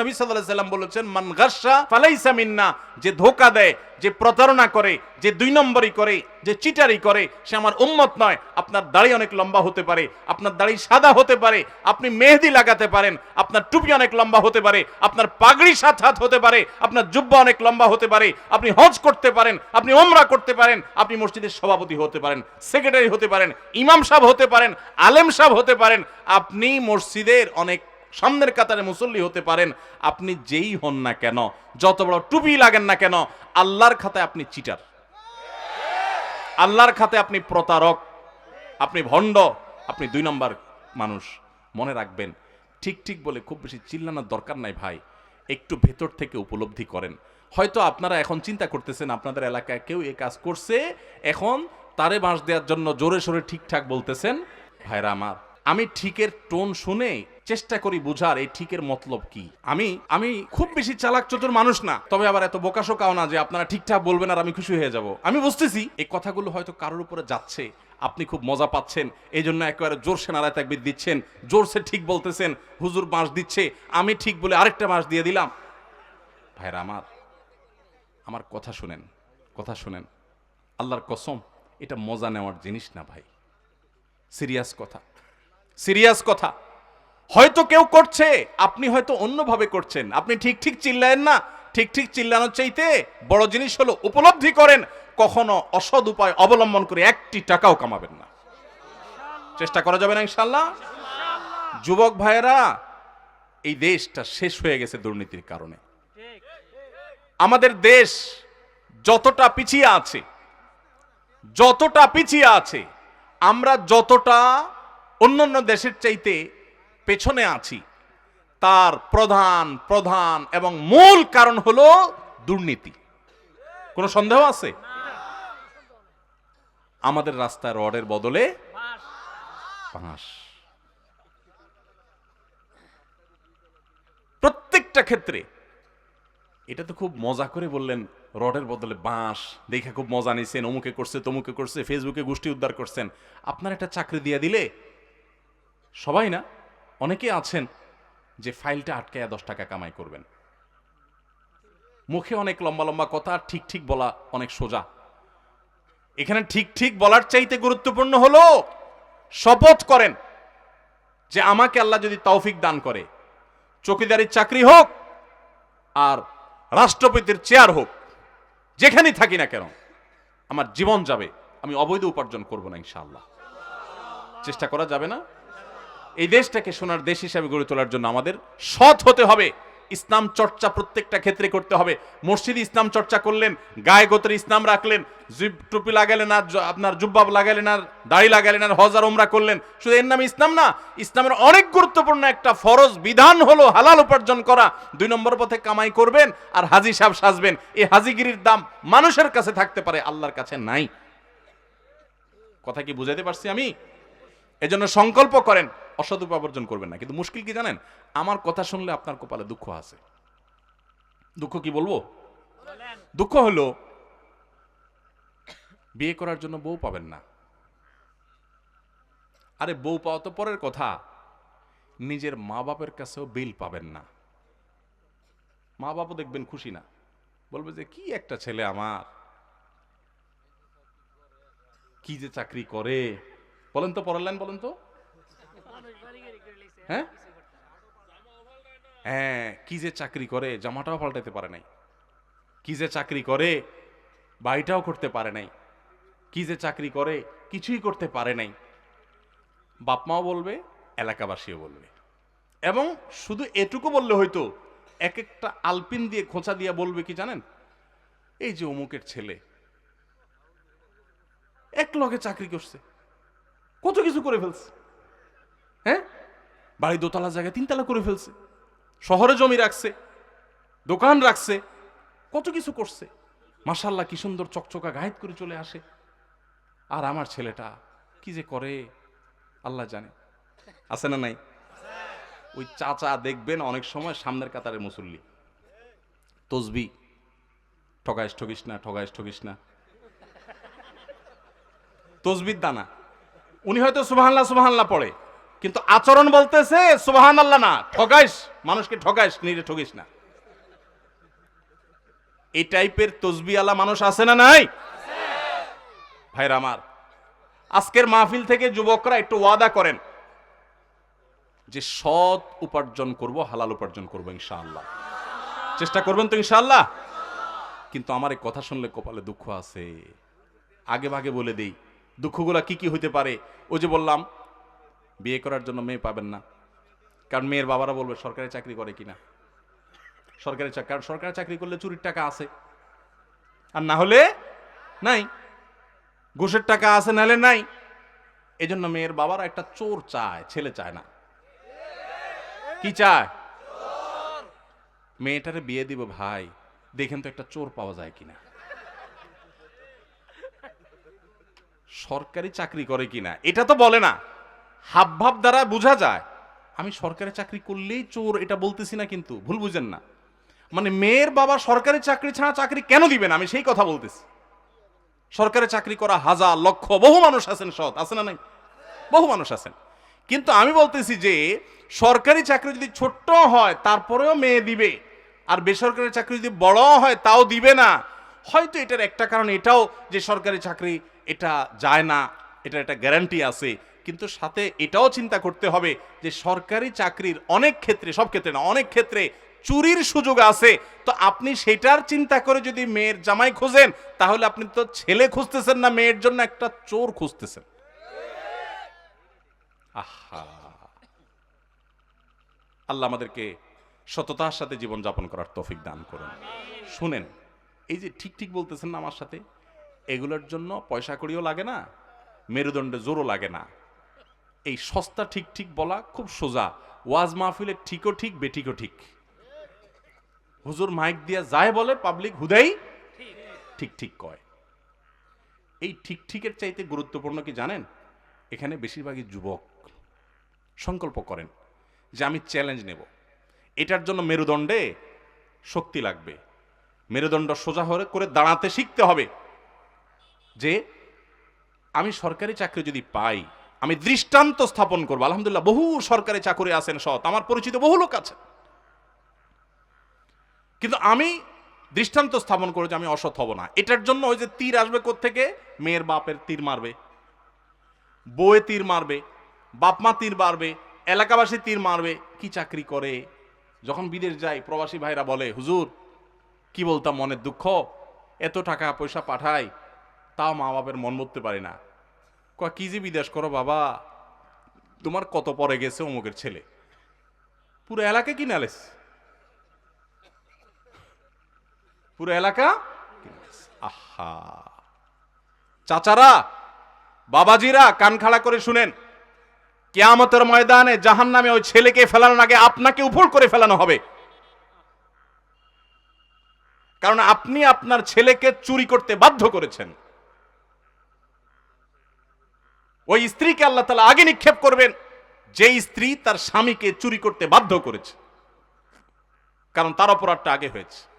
নবী সাল্লাল্লাহু সাল্লাম বলেছেন যে ধোকা দেয়, যে প্রতারণা করে, যে দুই নম্বরই করে, যে চিটারি করে, সে আমার উম্মত নয়। আপনার দাড়ি অনেক লম্বা হতে পারে, আপনার দাড়ি সাদা হতে পারে, আপনি মেহেদি লাগাতে পারেন, আপনার টুপি অনেক লম্বা হতে পারে, আপনার পাগড়ি সাত হাত হতে পারে, আপনার জুব্বা অনেক লম্বা হতে পারে, আপনি হজ করতে পারেন, আপনি ওমরা করতে পারেন, আপনি মসজিদের সভাপতি হতে পারেন, সেক্রেটারি হতে পারেন, ইমাম সাহেব হতে পারেন, আলেম সাহেব হতে পারেন, আপনি মসজিদের অনেক সামনের কাতারে মুসল্লি হতে পারেন, আপনি যেই হন না কেন, যত বড় টুপি লাগেন না কেন, আল্লাহর খাতায় আপনি চিটার। আল্লাহর খাতে আপনি প্রতারক, আপনি ভণ্ড, আপনি দুই নম্বর মানুষ। মনে রাখবেন, ঠিক ঠিক বলে খুব বেশি চিল্লানোর দরকার নাই ভাই, একটু ভেতর থেকে উপলব্ধি করেন। হয়তো আপনারা এখন চিন্তা করতেছেন, আপনাদের এলাকায় কেউ এ কাজ করছে, এখন তারে বাঁশ দেওয়ার জন্য জোরে সোরে ঠিকঠাক বলতেছেন। ভাইরা আমার, আমি ঠিকের টোন শুনে চেষ্টা করি বুঝার এই ঠিকের মতলব কি? আমি আমি খুব বেশি চালাক চতুর মানুষ না, তবে আবার এত বোকাশোকাও না যে আপনারা ঠিকঠাক বলবেন আর আমি খুশি হয়ে যাব। আমি বুঝতেছি, এই কথাগুলো হয়তো কারোর উপরে যাচ্ছে, আপনি খুব মজা পাচ্ছেন এই জন্য একেবারে জোরসে নারায় তাকবির দিচ্ছেন জোরসে ঠিক বলতেছেন, হুজুর বাঁশ দিচ্ছে, আমি ঠিক বলে আরেকটা বাঁশ দিয়ে দিলাম। ভাইরা আমার আমার কথা শুনেন কথা শুনেন। আল্লাহর কসম, এটা মজা নেওয়ার জিনিস না ভাই। সিরিয়াস কথা। সিরিয়াস কথা। হয়তো কেউ করছে, আপনি হয়তো অন্যভাবে করছেন। আপনি ঠিক ঠিক চিল্লায়েন না, ঠিক ঠিক চিল্লানোর চাইতে বড় জিনিস হলো উপলব্ধি করেন, কখনো অসৎ উপায় অবলম্বন করে একটি টাকাও কামাবেন না। চেষ্টা করা যাবে না ইনশাল্লাহ যুবক ভাইয়েরা, এই দেশটা শেষ হয়ে গেছে দুর্নীতির কারণে। আমাদের দেশ যতটা পিছিয়ে আছে, যতটা পিছিয়ে আছে, আমরা যতটা অন্যান্য দেশের চাইতে পেছনে আছি। তার প্রধান প্রধান এবং মূল কারণ হলো দুর্নীতি। কোনো সন্দেহ আছে? আমাদের রাস্তায় রডের বদলে বাঁশ প্রত্যেকটা ক্ষেত্রে, এটা তো খুব মজা করে বললেন, রডের বদলে বাঁশ, দেখে খুব মজা নিছেন, অমুকে করছে, তমুকে করছে, ফেসবুকে গোষ্ঠী উদ্ধার করছেন। আপনার একটা চাকরি দিয়ে দিলে সবাই না? অনেকে আছেন যে ফাইলটা আটকায়া দশ টাকা কামাই করবেন। মুখে অনেক লম্বা লম্বা কথা, ঠিক ঠিক বলা অনেক সোজা। এখানে ঠিক ঠিক বলার চাইতে গুরুত্বপূর্ণ হলো শপথ করেন যে আমাকে আল্লাহ যদি তৌফিক দান করে, চকিদারির চাকরি হোক আর রাষ্ট্রপতির চেয়ার হোক, যেখানেই থাকি না কেন, আমার জীবন যাবে, আমি অবৈধ উপার্জন করব না ইনশাআল্লাহ। চেষ্টা করা যাবে না। এই দেশটাকে সোনার দেশ হিসাবে গড়ে তোলার জন্য আমাদের সৎ হতে হবে। ইসলাম চর্চা প্রত্যেকটা ক্ষেত্রে করতে হবে। মসজিদে ইসলাম চর্চা করলেন, গায়ে গোত্রে ইসলাম রাখলেন জিব টুপি লাগালেন আর আপনার জুব্বাব লাগালেন আর দাড়ি লাগালেন আর হজার ওমরা করলেন। শুধু এর নাম ইসলাম না, ইসলামের অনেক গুরুত্বপূর্ণ একটা ফরজ বিধান হলো হালাল উপার্জন করা। দুই নম্বর পথে কামাই করবেন আর হাজি সাহেব সাজবেন। এই হাজিগিরির দাম মানুষের কাছে থাকতে পারে, আল্লাহর কাছে নাই। কথা কি বুঝাইতে পারছি আমি? এজন্য সংকল্প করেন অসৎ উপার্জন করবেন না। কিন্তু মুশকিল কি জানেন? আমার কথা শুনলে আপনার কপালে দুঃখ আছে। দুঃখ কি বলব? দুঃখ হলো, বিয়ে করার জন্য বউ পাবেন না। আরে বউ পাওয়া তো পরের কথা। নিজের মা বাপের কাছেও বিল পাবেন না। মা বাপও দেখবেন খুশি না। বলবে যে, কি একটা ছেলে আমার। কি যে চাকরি করে। বলেন তো পরের লাইন, বলেন তো। হ্যাঁ? হ্যাঁ কি যে চাকরি করে জামাটাও পাল্টাতে পারে নাই। কি যে চাকরি করে বাড়িটাও করতে পারে নাই। কি যে চাকরি করে কিছুই করতে পারে নাই। বাপমাও বলবে এলাকাবাসীও বলবে। এবং শুধু এটুকু বললে হয়তো এক একটা আলপিন দিয়ে খোঁচা দিয়ে বলবে কি জানেন? এই যে অমুকের ছেলে এক লগে চাকরি করছে কত কিছু করে ফেলছে। হ্যাঁ? বাড়ি দোতলা জায়গায় তিনতলা করে ফেলছে। শহরে জমি রাখছে, দোকান রাখছে, কত কিছু করছে। মাসাল্লাহ কি সুন্দর চকচকা গায়েত করে চলে আসে। আর আমার ছেলেটা কি যে করে, আল্লাহ জানে। আছে না নাই? ওই চাচা দেখবেন অনেক সময় সামনের কাতারে মুসল্লি। তসবি, ঠগাইস, ঠগিস না, ঠগাইস, ঠগিস না। তসবির দানা। উনি হয়তো সুবাহান্লা সুবাহান্লা পড়ে। কিন্তু আচরণ বলতেছে সুবাহান আল্লাহ না, ঠগাইস, মানুষকে ঠগাইস, নিজে ঠগিস না। এই টাইপের তসবিওয়ালা মানুষ আছে না নাই? ভাইরা আমার, আজকের মাহফিল থেকে যুবকরা একটু ওয়াদা করেন যে সৎ উপার্জন করব, হালাল উপার্জন করব ইনশাআল্লাহ। চেষ্টা করবেন তো ইনশাআল্লাহ? কিন্তু আমার এই কথা শুনলে কপালে দুঃখ আছে। আগে ভাগে বলে দেই, দুঃখগুলা কি কি হইতে পারে? ও যে বললাম বিয়ে করার জন্য মেয়ে পাবেন না। কারণ মেয়ের বাবারা বলবে, সরকারি চাকরি করে কিনা? সরকারি চাকরি কারণ সরকারি চাকরি করলে চুরির টাকা আছে। আর না হলে নাই। ঘুষের টাকা আছে নাহলে নাই। এজন্য মেয়ের বাবারা একটা চোর চায়, ছেলে চায় না। কি চায়? মেয়েটারে বিয়ে দিব ভাই, দেখেন তো একটা চোর পাওয়া যায় কিনা। সরকারি চাকরি করে কিনা, এটা তো বলে না। হাব ভাব দ্বারা বোঝা যায়। আমি সরকারি চাকরি করলেই চোর এটা বলতেছি না কিন্তু, ভুল বুঝেন না। মানে মেয়ের বাবা সরকারি চাকরি ছাড়া চাকরি কেন দিবেন আমি সেই কথা বলতেছি। সরকারি চাকরি করা হাজার লক্ষ, বহু মানুষ আছেন সৎ, আছে না নাই? বহু মানুষ আছেন। কিন্তু আমি বলতেছি যে, সরকারি চাকরি যদি ছোট্ট হয়, তারপরেও মেয়ে দিবে। আর বেসরকারি চাকরি যদি বড় হয়, তাও দিবে না। হয়তো এটার একটা কারণ এটাও যে সরকারি চাকরি এটা যায় না এটা একটা গ্যারান্টি আছে। কিন্তু সাথে এটাও চিন্তা করতে হবে যে সরকারি চাকরির অনেক ক্ষেত্রে, সব ক্ষেত্রে না, অনেক ক্ষেত্রে চুরির সুযোগ আছে। তো আপনি সেটার চিন্তা করে যদি মেয়ের জামাই খোঁজেন, তাহলে আপনি তো ছেলে খুঁজতেছেন না, মেয়ের জন্য একটা চোর খুঁজতেছেন। আহা। আল্লাহ আমাদেরকে সততার সাথে জীবন যাপন করার তৌফিক দান করুন। শুনেন, এই যে ঠিক ঠিক বলতেছেন না আমার সাথে, এগুলোর জন্য পয়সা কড়িও লাগে না, মেরুদণ্ডে জোরও লাগে না। এই সস্তা ঠিক ঠিক বলা খুব সোজা। ওয়াজ মাহফিলে ঠিকও ঠিক, বেঠিকও ঠিক। হুজুর মাইক দিয়া যায় বলে, পাবলিক হুদাই ঠিক ঠিক কয়। এই ঠিক ঠিকের চাইতে গুরুত্বপূর্ণ কি জানেন? এখানে বেশিরভাগই যুবক সংকল্প করেন যে আমি চ্যালেঞ্জ নেব। এটার জন্য মেরুদণ্ডে শক্তি লাগবে। মেরুদণ্ড সোজা হয়ে করে দাঁড়াতে শিখতে হবে যে আমি সরকারি চাকরি যদি পাই আমি দৃষ্টান্ত স্থাপন করব। আলহামদুলিল্লাহ, বহু সরকারি চাকরি আছেন সৎ। আমার পরিচিত বহু লোক আছে। কিন্তু আমি দৃষ্টান্ত স্থাপন করে যে আমি অসৎ হব না। এটার জন্য ওই যে তীর আসবে থেকে মেয়ের বাপের তীর মারবে। বউয়ে তীর মারবে। বাপমা তীর মারবে এলাকাবাসী তীর মারবে। কি চাকরি করে? যখন বিদেশ যায়, প্রবাসী ভাইরা বলে, হুজুর, কি বলতাম মনের দুঃখ? এত টাকা পয়সা পাঠাই, তাও মা বাপের মন বলতে পারি না। কি যে বিদেশ করো বাবা? তোমার কত পরে গেছে অমুকের ছেলে? পুরো এলাকা কি নালেস পুরো এলাকা আহা। চাচারা, বাবাজিরা কান খাড়া করে শুনেন, কেয়ামতের ময়দানে জাহান নামে ওই ছেলেকে ফেলানোর আগে আপনাকে উপর করে ফেলানো হবে। কারণ আপনি আপনার ছেলেকে চুরি করতে বাধ্য করেছেন। ওই স্ত্রীকে আল্লাহ তালা আগে নিক্ষেপ করবেন। যে স্ত্রী তার স্বামীকে চুরি করতে বাধ্য করেছে। কারণ তার অপরাধটা আগে হয়েছে।